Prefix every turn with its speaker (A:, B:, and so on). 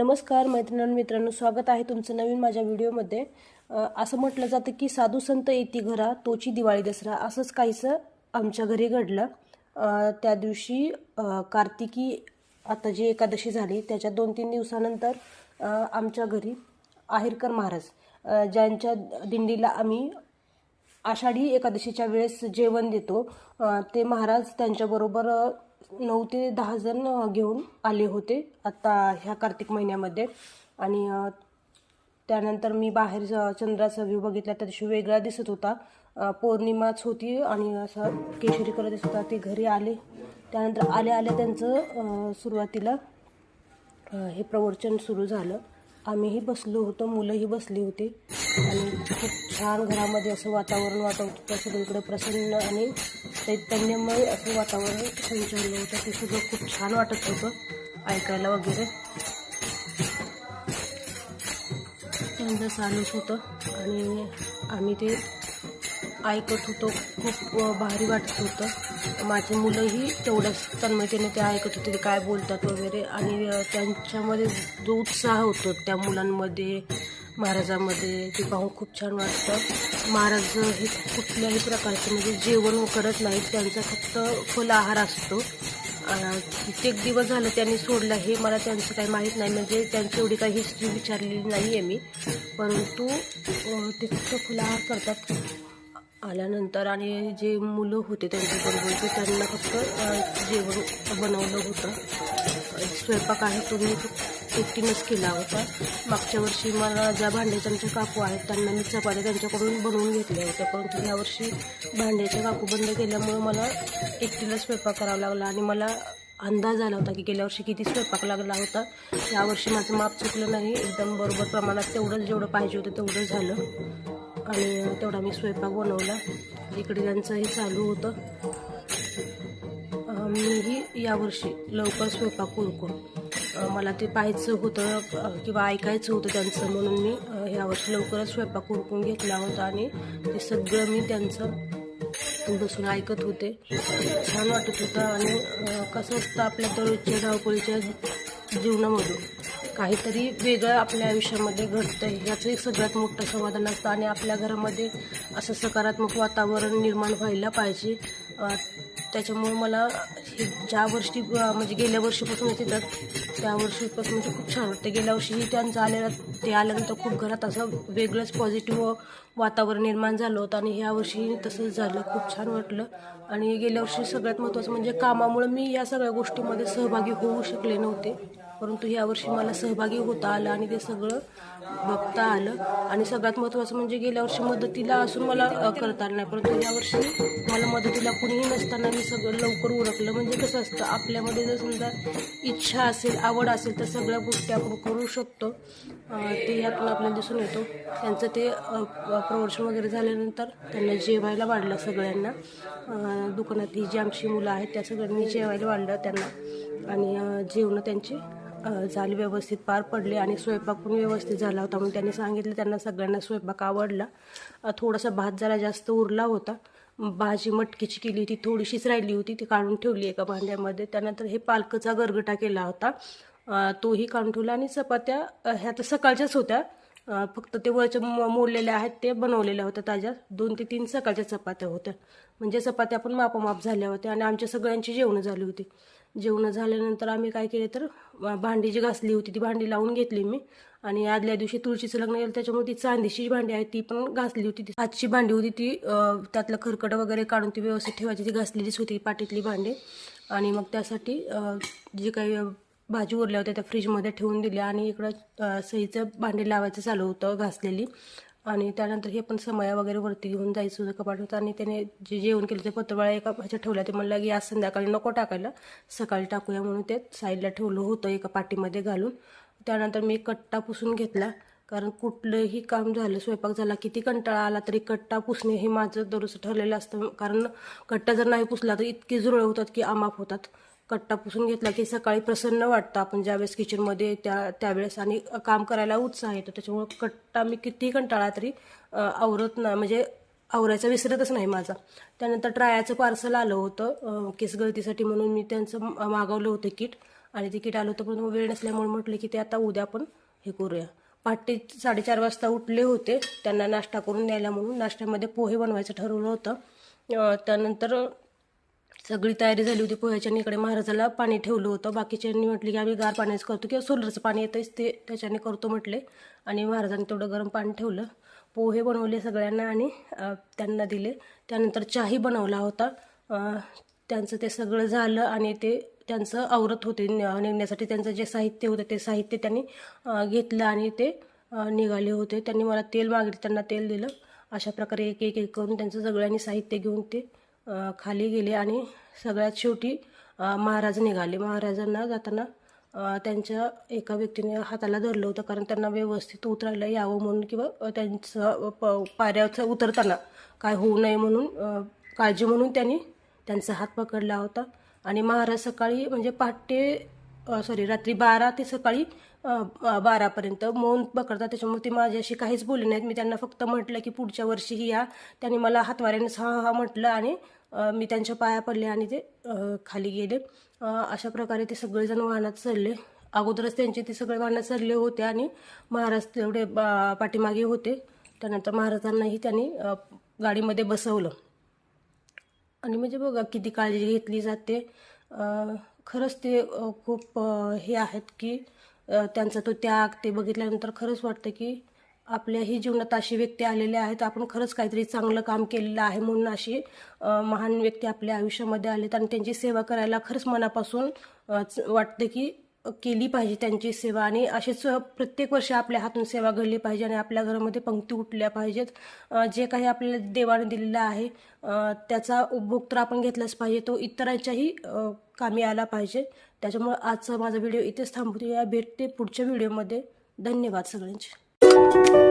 A: नमस्कार मैत्रिणी मित्रांनो स्वागत आहे तुमचं नवीन माझ्या व्हिडिओमध्ये. असं म्हटलं जातं की साधू संत येती घरा तोची दिवाळी दसरा असंच काहीसं आमच्या घरी घडलं. त्या दिवशी कार्तिकी आता जी एकादशी झाली त्याच्या दोन तीन दिवसानंतर आमच्या घरी आहेरकर महाराज ज्यांच्या दिंडीला आम्ही आषाढी एकादशीच्या वेळेस जेवण देतो. ते महाराज त्यांच्याबरोबर नऊ ते दहा जण घेऊन आले होते आत्ता ह्या कार्तिक महिन्यामध्ये. आणि त्यानंतर मी बाहेर चंद्राचा व्ह्यू बघितला त्या दिवशी वेगळा दिसत होता. पौर्णिमाच होती आणि असं केशरी कलर दिसत होता. ते घरी आले. त्यानंतर आल्या आल्या त्यांचं सुरुवातीला हे प्रवचन सुरू झालं. आम्हीही बसलो होतो मुलंही बसली होती. आणि खूप छान घरामध्ये असं वातावरण वाटत होतं सगळीकडे प्रसन्न आणि चैतन्यमय असं वातावरण संचारलं होतं. ते सगळं खूप छान वाटत होतं ऐकायला वगैरे. त्यांचं चालूच होतं. आणि आम्ही ते ऐकत होतो. खूप भारी वाटत होतं. माझी मुलंही तेवढ्याच तन्मयतेने ते ऐकत होते ते काय बोलतात वगैरे. आणि त्यांच्यामध्ये जो उत्साह होतो त्या मुलांमध्ये महाराजामध्ये ते पाहून खूप छान वाटतं. महाराज हे कुठल्याही प्रकारचे म्हणजे जेवण करत नाहीत त्यांचा फक्त फुलाहार असतो. कित्येक दिवस झालं त्यांनी सोडलं हे मला त्यांचं काही माहीत नाही. म्हणजे त्यांची एवढी काही हिस्ट्री विचारलेली नाही आहे मी. परंतु ते फक्त फुलाहार करतात. आल्यानंतर आणि जे मुलं होते त्यांच्याबरोबर ते म्हणजे त्यांना फक्त जेवण बनवलं होतं. स्वयंपाक आहे तुम्ही एकटीनंच केला होता. मागच्या वर्षी मला ज्या भांड्याच्या आमच्या काकू आहेत त्यांना मी चपात्या त्यांच्याकडून बनवून घेतल्या होत्या. परंतु यावर्षी भांड्याच्या काकू बंद केल्यामुळं मला एकटीला स्वयंपाक करावा लागला आणि मला अंदाज आला होता की गेल्या वर्षी किती स्वयंपाक लागला होता. यावर्षी माझं माप चुकलं नाही. एकदम बरोबर प्रमाणात तेवढंच जेवढं पाहिजे होतं तेवढं झालं. आणि तेवढा मी स्वयंपाक बनवला. इकडे त्यांचंही चालू होतं. मीही यावर्षी लवकर स्वयंपाक उरकून मला ते पाहायचं होतं किंवा ऐकायचं होतं त्यांचं म्हणून मी ह्या यावर्षी लवकरच स्वयंपाक उरकून घेतला होता आणि ते सगळं मी त्यांचं बसून ऐकत होते. छान वाटत होतं आणि कसं असतं आपल्या दररोजच्या धावपळीच्या जीवनामधून काहीतरी वेगळं आपल्या आयुष्यामध्ये घडतं आहे याचं एक सगळ्यात मोठं समाधान असतं आणि आपल्या घरामध्ये असं सकारात्मक वातावरण निर्माण व्हायला पाहिजे. त्याच्यामुळं त्याच्यामुळे मला ज्या वर्षी म्हणजे गेल्या वर्षीपासून येतात त्या वर्षीपासून ते खूप छान वाटतं. गेल्या वर्षीही त्यांचं आलेलं ते आल्यानंतर खूप घरात असं वेगळंच पॉझिटिव्ह वातावरण निर्माण झालं होतं आणि ह्या वर्षी तसंच झालं खूप छान वाटलं. आणि गेल्या वर्षी सगळ्यात महत्त्वाचं म्हणजे कामामुळे मी या सगळ्या गोष्टीमध्ये सहभागी होऊ शकले नव्हते. परंतु यावर्षी मला सहभागी होता आलं आणि ते सगळं बघता आलं. आणि सगळ्यात महत्त्वाचं म्हणजे गेल्या वर्षी मदतीला असून मला करता आलं नाही. परंतु यावर्षी मला मदतीला कुणीही नसताना मी सगळं लवकर उरकलं. म्हणजे कसं असतं आपल्यामध्ये जर समजा इच्छा असेल आवड असेल तर सगळ्या गोष्टी आपण करू शकतो. ते यातून आपल्याला दिसून येतो. त्यांचं ते अ, वगैरे झाल्यानंतर त्यांना जेवायला वाढलं सगळ्यांना. दुकानात दुकानातली जी आमची मुलं आहेत त्या सगळ्यांनी जेवायला वाढलं त्यांना. आणि जेवणं त्यांची झाली व्यवस्थित पार पडले आणि स्वयंपाक पण व्यवस्थित झाला होता. म्हणून त्यांनी सांगितलं त्यांना सगळ्यांना स्वयंपाक आवडला. थोडासा भात जरा जास्त उरला होता. भाजी मटकीची केली होती थोडीशीच राहिली होती ती काढून ठेवली एका भांड्यामध्ये. त्यानंतर हे पालकचा गरगटा केला होता. तोही काढून ठेवला आणि चपात्या ह्या तर सकाळच्याच होत्या. फक्त ते वरच्या मो- मोडलेल्या आहेत ते बनवलेल्या होत्या ताज्या. दोन ते तीन सकाळच्या चपात्या होत्या. म्हणजे चपात्या पण मापामाप झाल्या होत्या आणि आमच्या सगळ्यांची जेवणं झाली होती. जेवणं झाल्यानंतर आम्ही काय केले तर भांडी जी घासली होती ती भांडी लावून घेतली मी. आणि आदल्या दिवशी तुळशीचं लग्न गेलं त्याच्यामुळे ती चांदीची जी भांडी आहे ती पण घासली होती. ती आजची भांडी होती ती त्यातलं खरकट वगैरे काढून ती व्यवस्थित ठेवायची. ती घासलेलीच होती पाटीतली भांडी. आणि मग त्यासाठी जी काही भाजी उरल्या होत्या त्या फ्रीजमध्ये ठेवून दिल्या. आणि इकडं सईचं भांडी लावायचं चालू होतं घासलेली. आणि त्यानंतर हे पण समया वगैरे वरती घेऊन जायचं होतं कपाटात आणि त्याने जे जेवण केलं ते पत्रवाळ्या एका ह्याच्यात ठेवल्या ते म्हणलं की आज संध्याकाळी नको टाकायला. सकाळी टाकूया म्हणून ते साईडला ठेवलं होतं एका पाटीमध्ये घालून. त्यानंतर मी कट्टा पुसून घेतला. कारण कुठलंही काम झालं स्वयंपाक झाला किती कंटाळा आला तरी कट्टा पुसणे हे माझं दररोज ठरलेलं असतं. कारण कट्टा जर नाही पुसला तर इतकी जुरळ होतात की आमाप होतात. कट्टा पुसून घेतला की सकाळी प्रसन्न वाटतं. आपण ज्यावेळेस किचनमध्ये त्या त्यावेळेस आणि काम करायला उत्साह येतो. त्याच्यामुळं कट्टा मी कितीही कंटाळा तरी आवरत नाही. म्हणजे आवरायचा विसरतच नाही माझा. त्यानंतर ट्रायाचं पार्सल आलं होतं केसगळतीसाठी केस गळतीसाठी म्हणून मी त्यांचं मागवलं होतं किट. आणि तिकीट आलं होतं पण वेळ नसल्यामुळे म्हटलं की ते आता उद्या आपण हे करूया. पहाटे साडेचार वाजता उठले होते. त्यांना नाश्ता करून द्यायला म्हणून नाश्त्यामध्ये पोहे बनवायचं ठरवलं होतं. त्यानंतर सगळी तयारी झाली होती. पोह्याच्या इकडे महाराजाला पाणी ठेवलं होतं. बाकीच्यांनी म्हटले की आम्ही गार पाण्याचं करतो किंवा सोलरचं पाणी येतंच ते त्याच्याने करतो म्हटले. आणि महाराजांनी तेवढं गरम पाणी ठेवलं. पोहे बनवले सगळ्यांना आणि त्यांना दिले. त्यानंतर चहाही बनवला होता. त्यांचं ते सगळं झालं आणि ते त्यांचं आवरत होते. निघण्यासाठी त्यांचं जे साहित्य होतं ते साहित्य त्यांनी घेतलं आणि ते निघाले होते. त्यांनी मला तेल मागितलं त्यांना तेल दिलं. अशा प्रकारे एक एक एक करून त्यांचं सगळ्यांनी साहित्य घेऊन ते खाली गेले आणि सगळ्यात शेवटी महाराज निघाले. महाराजांना जाताना त्यांच्या एका व्यक्तीने हाताला धरलं होतं कारण त्यांना व्यवस्थित उतरायला यावं म्हणून किंवा त्यांचं प पायऱ्याचं उतरताना काय होऊ नये म्हणून काळजी म्हणून त्यांनी त्यांचा हात पकडला होता. आणि महाराज सकाळी म्हणजे पहाटे सॉरी रात्री बारा ते सकाळी बारापर्यंत मौन पकडतात. त्याच्यामुळे ते माझ्याशी काहीच बोलले नाहीत. मी त्यांना फक्त म्हटलं की पुढच्या वर्षीही या. त्यांनी मला हातवाऱ्याने हा हा म्हटलं आणि मी त्यांच्या पाया पडले आणि ते खाली गेले. अशा प्रकारे ते सगळेजण वाहनात चढले अगोदरच त्यांचे ते सगळे वाहनात चढले होते आणि महाराज तेवढे बा- पाठीमागे होते. त्यानंतर महाराजांनाही त्यांनी गाडीमध्ये बसवलं. आणि म्हणजे बघा किती काळजी घेतली जाते. खरंच ते खूप हे आहेत की त्यांचा तो त्याग ते बघितल्यानंतर खरंच वाटतं की आपल्याही जीवनात अशी व्यक्ती आलेल्या आहेत आपण खरंच काहीतरी चांगलं काम केलेलं आहे म्हणून अशी महान व्यक्ती आपल्या आयुष्यामध्ये आलेत आणि त्यांची सेवा करायला खरंच मनापासून वाटतं की केली पाहिजे त्यांची सेवा आणि असेच प्रत्येक वर्षी आपल्या हातून सेवा घडली पाहिजे आणि आपल्या घरामध्ये पंक्ती उठल्या पाहिजेत. जे काही आपल्याला देवाने दिलेलं आहे त्याचा उपभोग तर आपण घेतलाच पाहिजे तो इतरांच्याही कामी आला पाहिजे. त्याच्यामुळे आजचा माझा व्हिडिओ इथेच थांबतो या भेटते पुढच्या व्हिडिओमध्ये. धन्यवाद सगळ्यांचे. Thank you.